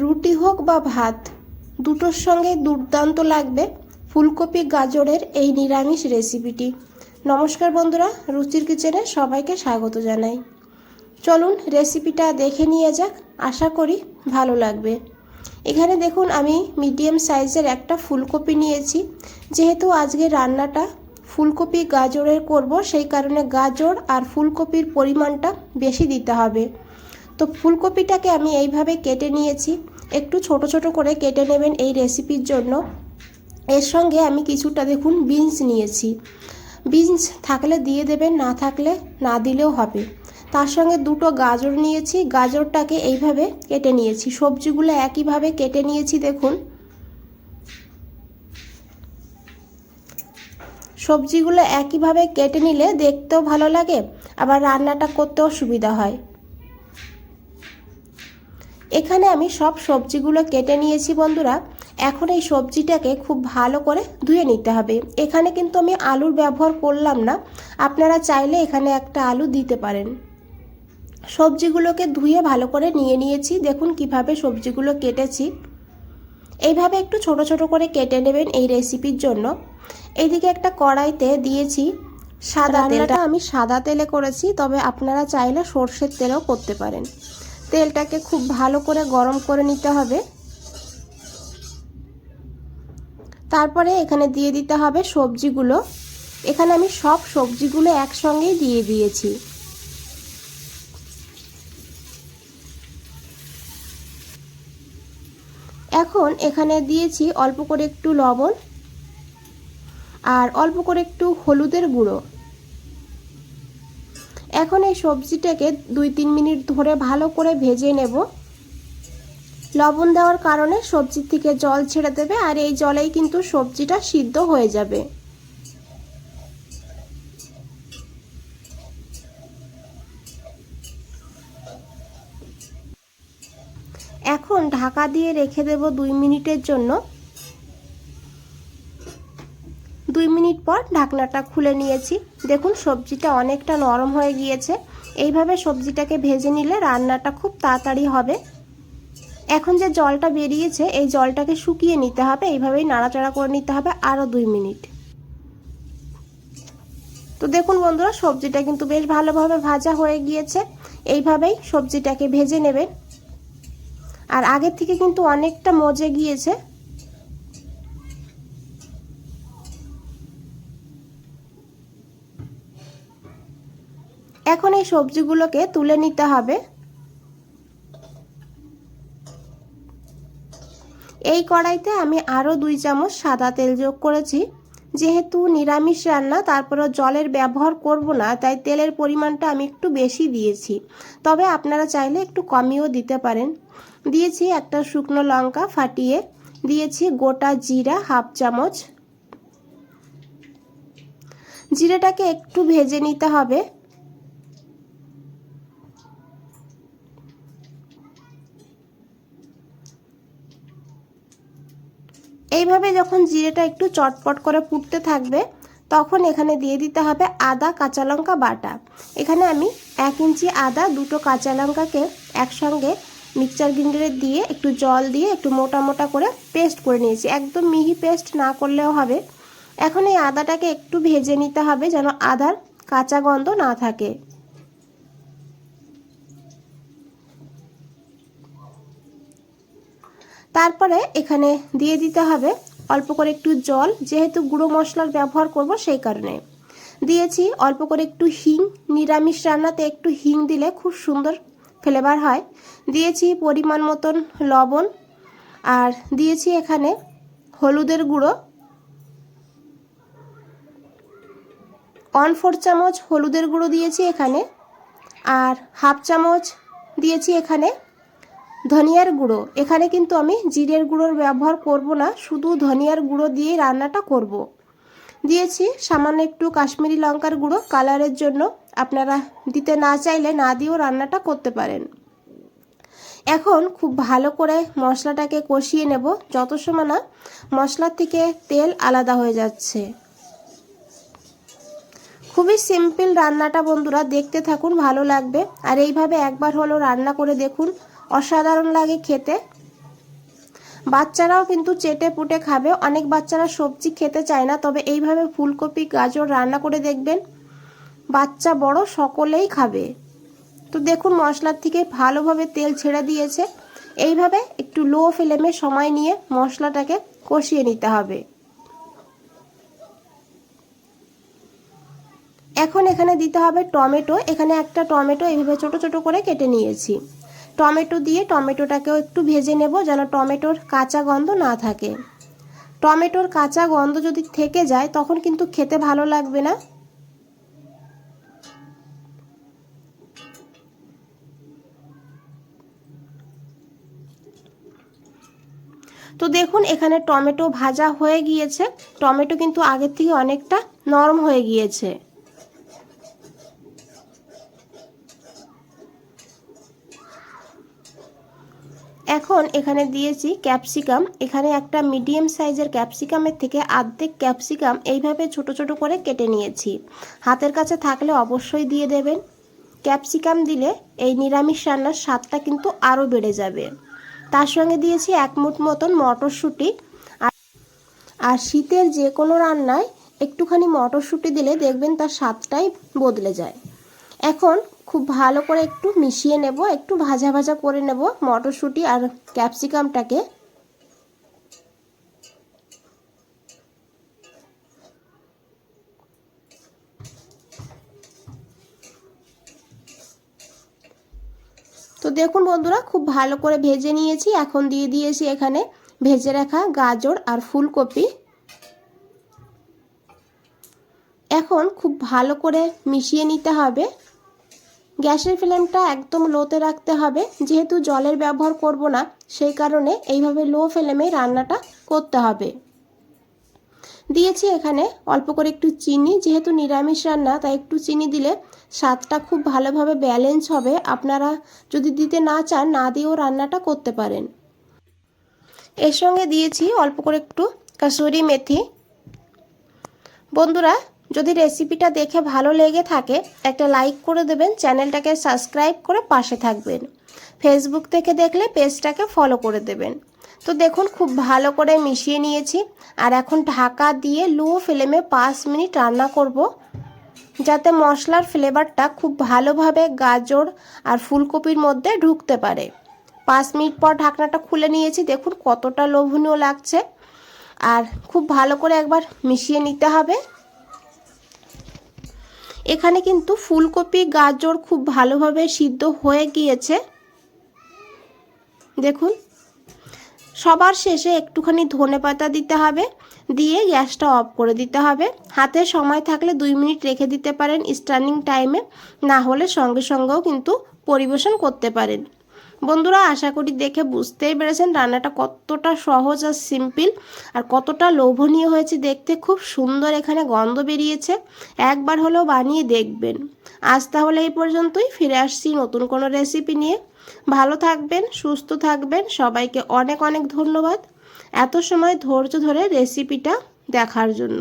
রুটি হোক বা ভাত, দুটোর সঙ্গে দুর্দান্ত লাগবে ফুলকপি গাজরের এই নিরামিষ রেসিপিটি। নমস্কার বন্ধুরা, রুচির কিচেনে সবাইকে স্বাগত জানাই। চলুন রেসিপিটা দেখে নিয়ে যাক, আশা করি ভালো লাগবে। এখানে দেখুন, আমি মিডিয়াম সাইজের একটা ফুলকপি নিয়েছি। যেহেতু আজকে রান্নাটা ফুলকপি গাজরের করব, সেই কারণে গাজর আর ফুলকপির পরিমাণটা বেশি দিতে হবে। তো ফুলকপিটাকে আমি এইভাবে কেটে নিয়েছি। একটু ছোট ছোট করে কেটে নেবেন এই রেসিপির জন্য। এর সঙ্গে আমি কিছুটা দেখুন বিনস নিয়েছি। বিনস থাকলে দিয়ে দেবেন, না থাকলে না দিলেও হবে। তার সঙ্গে দুটো গাজর নিয়েছি। গাজরটাকে এইভাবে কেটে নিয়েছি। সবজিগুলো একইভাবে কেটে নিয়েছি দেখুন। সবজিগুলো একইভাবে কেটে নিলে দেখতেও ভালো লাগে, আবার রান্নাটা করতেও সুবিধা হয়। এখানে আমি সব সবজিগুলো কেটে নিয়েছি বন্ধুরা। এখন এই সবজিটাকে খুব ভালো করে ধুয়ে নিতে হবে। এখানে কিন্তু আমি আলুর ব্যবহার করলাম না। আপনারা চাইলে এখানে একটা আলু দিতে পারেন। সবজিগুলোকে ধুয়ে ভালো করে নিয়ে নিয়েছি। দেখুন কীভাবে সবজিগুলো কেটেছি। এইভাবে একটু ছোট ছোট করে কেটে নেবেন এই রেসিপির জন্য। এইদিকে একটা কড়াইতে দিয়েছি সাদা তেলটা। আমি সাদা তেলে করেছি তবে আপনারা চাইলে সর্ষের তেলেও করতে পারেন। তেলটাকে খুব ভালো করে গরম করে নিতে হবে। তারপরে এখানে দিয়ে দিতে হবে সবজিগুলো। এখানে আমি সব সবজিগুলো একসঙ্গেই দিয়ে দিয়েছি। এখন এখানে দিয়েছি অল্প করে একটু লবণ আর অল্প করে একটু হলুদের গুঁড়ো। এখন এই সবজিটাকে দুই তিন মিনিট ধরে ভালো করে ভেজে নেব। লবণ দেওয়ার কারণে সবজির থেকে জল ছেড়ে দেবে আর এই জলেই কিন্তু সবজিটা সিদ্ধ হয়ে যাবে। এখন ঢাকা দিয়ে রেখে দেব দুই মিনিটের জন্য। দুই মিনিট পর ঢাকনাটা খুলে নিয়েছি। দেখুন, সবজিটা অনেকটা নরম হয়ে গিয়েছে। এইভাবে সবজিটাকে ভেজে নিলে রান্নাটা খুব তাড়াতাড়ি হবে। এখন যে জলটা বেরিয়েছে, এই জলটাকে শুকিয়ে নিতে হবে। এইভাবেই নাড়াচাড়া করে নিতে হবে আরও দুই মিনিট। তো দেখুন বন্ধুরা, সবজিটা কিন্তু বেশ ভালোভাবে ভাজা হয়ে গিয়েছে। এইভাবেই সবজিটাকে ভেজে নেবেন। আর আগের থেকে কিন্তু অনেকটা মজে গিয়েছে। এখন এই সবজিগুলোকে তুলে নিতে হবে। এই কড়াইতে আমি আরও দুই চামচ সাদা তেল যোগ করেছি। যেহেতু নিরামিষ রান্না তারপরে জলের ব্যবহার করব না, তাই তেলের পরিমাণটা আমি একটু বেশি দিয়েছি। তবে আপনারা চাইলে একটু কমিয়েও দিতে পারেন। দিয়েছি একটা শুকনো লঙ্কা ফাটিয়ে, দিয়েছি গোটা জিরা হাফ চামচ। জিরাটাকে একটু ভেজে নিতে হবে। এইভাবে যখন জিরেটা একটু চটপট করে ফুটতে থাকবে, তখন এখানে দিয়ে দিতে হবে আদা কাঁচা লঙ্কা বাটা। এখানে আমি এক ইঞ্চি আদা, দুটো কাঁচা লঙ্কাকে একসঙ্গে মিক্সচার গ্রিন্ডারে দিয়ে একটু জল দিয়ে একটু মোটা মোটা করে পেস্ট করে নিয়েছি। একদম মিহি পেস্ট না করলেও হবে। এখন এই আদাটাকে একটু ভেজে নিতে হবে যেন আদার কাঁচা গন্ধ না থাকে। তারপরে এখানে দিয়ে দিতে হবে অল্প করে একটু জল, যেহেতু গুঁড়ো মশলার ব্যবহার করব সেই কারণে। দিয়েছি অল্প করে একটু হিং, নিরামিষ রান্নাতে একটু হিং দিলে খুব সুন্দর ফ্লেভার হয়। দিয়েছি পরিমাণ মতন লবণ, আর দিয়েছি এখানে হলুদের গুঁড়ো। ওয়ান ফোর চামচ হলুদের গুঁড়ো দিয়েছি এখানে, আর হাফ চামচ দিয়েছি এখানে ধনিয়ার গুঁড়ো। এখানে কিন্তু আমি জিরের গুঁড়োর ব্যবহার করব না, শুধু ধনিয়ার গুঁড়ো দিয়ে রান্নাটা করব। দিয়েছি সামান্য একটু কাশ্মীরি লঙ্কার গুঁড়ো, কালারের জন্য। আপনারা দিতে না চাইলে না দিয়েও রান্নাটা করতে পারেন। এখন খুব ভালো করে মশলাটাকে কষিয়ে নেব, যত সময় না মশলার থেকে তেল আলাদা হয়ে যাচ্ছে। খুবই সিম্পল রান্নাটা বন্ধুরা, দেখতে থাকুন, ভালো লাগবে। আর এইভাবে একবার হলো রান্না করে দেখুন। অসাধারণ লাগে খেতে। বাচ্চারাও কিন্তু চেটে পুটে খাবে। অনেক বাচ্চারা সবজি খেতে চায় না, তবে এইভাবে ফুলকপি, গাজর রান্না করে দেখবেন, বাচ্চা বড় সকলেই খাবে। তো দেখুন, মশলার থেকে ভালোভাবে তেল ছেড়ে দিয়েছে। এইভাবে একটু লো ফ্লেমে সময় নিয়ে মশলাটাকে কষিয়ে নিতে হবে। এখন এখানে দিতে হবে টমেটো। এখানে একটা টমেটো এইভাবে ছোট ছোট করে কেটে নিয়েছি। টমেটো দিয়ে টমেটোটাকেও একটু ভেজে নেব যেন টমেটোর কাঁচা গন্ধ না থাকে। টমেটোর কাঁচা গন্ধ যদি থেকে যায়, তখন কিন্তু খেতে ভালো লাগবে না। তো দেখুন, এখানে টমেটো ভাজা হয়ে গিয়েছে। টমেটো কিন্তু আগের থেকে অনেকটা নরম হয়ে গিয়েছে। এখন এখানে দিয়েছি ক্যাপসিকাম। এখানে একটা মিডিয়াম সাইজের ক্যাপসিকামের থেকে আর্ধেক ক্যাপসিকাম এইভাবে ছোট ছোট করে কেটে নিয়েছি। হাতের কাছে থাকলে অবশ্যই দিয়ে দেবেন। ক্যাপসিকাম দিলে এই নিরামিষ রান্নার স্বাদটা কিন্তু আরও বেড়ে যাবে। তার সঙ্গে দিয়েছি এক মুঠ মতন মটরশুঁটি। আর শীতের যে কোনো রান্নায় একটুখানি মটরশুঁটি দিলে দেখবেন তার স্বাদটাই বদলে যায়। এখন খুব ভালো করে একটু মিশিয়ে নেব, একটু ভাজা ভাজা করে নেব মটরশুঁটি আর ক্যাপসিকামটাকে। তো দেখুন বন্ধুরা, খুব ভালো করে ভেজে নিয়েছি, এখন দিয়ে দিয়েছি এখানে ভেজে রাখা গাজর আর ফুলকপি। এখন খুব ভালো করে মিশিয়ে নিতে হবে। গ্যাসের ফ্লেমটা একদম লোতে রাখতে হবে। যেহেতু জলের ব্যবহার করব না, সেই কারণে এইভাবে লো ফ্লেমে রান্নাটা করতে হবে। দিয়েছি এখানে অল্প করে একটু চিনি। যেহেতু নিরামিষ রান্না, তাই একটু চিনি দিলে স্বাদটা খুব ভালোভাবে ব্যালেন্স হবে। আপনারা যদি দিতে না চান, না দিয়েও রান্নাটা করতে পারেন। এর সঙ্গে দিয়েছি অল্প করে একটু কাসুরি মেথি। বন্ধুরা যদি রেসিপিটা দেখে ভালো লেগে থাকে, একটা লাইক করে দেবেন, চ্যানেলটাকে সাবস্ক্রাইব করে পাশে থাকবেন। ফেসবুক থেকে দেখলে পেজটাকে ফলো করে দেবেন। তো দেখুন, খুব ভালো করে মিশিয়ে নিয়েছি। আর এখন ঢাকা দিয়ে লো ফ্লেমে পাঁচ মিনিট রান্না করব, যাতে মশলার ফ্লেভারটা খুব ভালোভাবে গাজর আর ফুলকপির মধ্যে ঢুকতে পারে। পাঁচ মিনিট পর ঢাকনাটা খুলে নিয়েছি। দেখুন, কতটা লোভনীয় লাগছে। আর খুব ভালো করে একবার মিশিয়ে নিতে হবে। এখানে কিন্তু ফুলকপি, গাজর খুব ভালোভাবে সিদ্ধ হয়ে গিয়েছে। দেখুন, সবার শেষে একটুখানি ধনে পাতা দিতে হবে, দিয়ে গ্যাসটা অফ করে দিতে হবে। হাতে সময় থাকলে দুই মিনিট রেখে দিতে পারেন স্ট্যান্ডিং টাইমে, না হলে সঙ্গে সঙ্গেও কিন্তু পরিবেশন করতে পারেন। বন্ধুরা, আশা করি দেখে বুঝতেই পেরেছেন রান্নাটা কতটা সহজ আর সিম্পল আর কতটা লোভনীয় হয়েছে দেখতে। খুব সুন্দর এখানে গন্ধ বেরিয়েছে। একবার হলেও বানিয়ে দেখবেন। আজ তাহলে এই পর্যন্তই। ফিরে আসছি নতুন কোনো রেসিপি নিয়ে। ভালো থাকবেন, সুস্থ থাকবেন। সবাইকে অনেক অনেক ধন্যবাদ। এত সময় ধৈর্য ধরে রেসিপিটা দেখার জন্য।